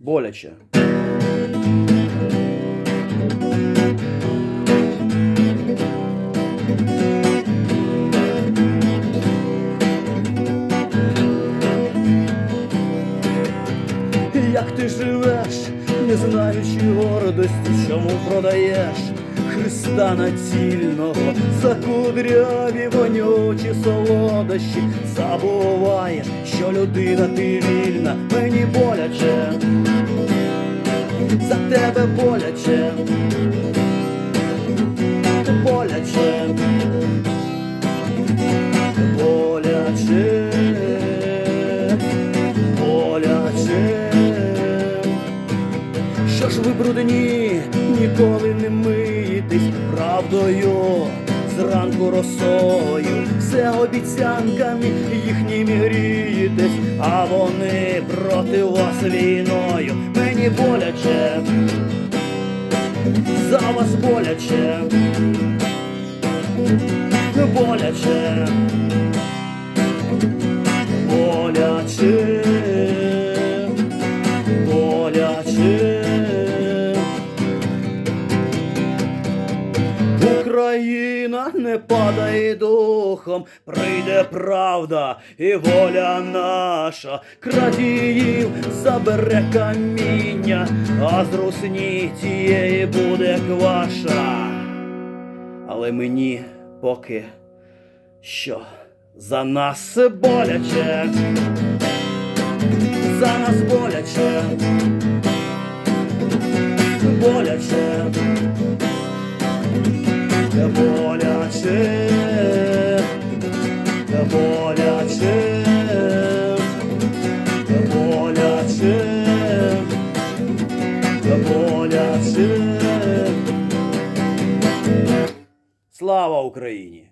боляче. Як ти живеш, не знаючи гордості, чому продаєш Христа націльного за кудряві вонючі солодощі, забуває, що людина ти вільна, мені боляче, тебе боляче, боляче, боляче, боляче. Що ж ви брудні, ніколи не миєтесь правдою, зранку росою, все обіцянками їхніми грієтесь, а вони проти вас війною. Мені боляче, за вас боляче, боляче, боляче, боляче. Україна не падає духом, прийде правда і воля наша, крадіїв забере каміння, а з русні тієї буде кваша. Але мені поки що за нас боляче, за нас боляче, боляче. Слава Україні!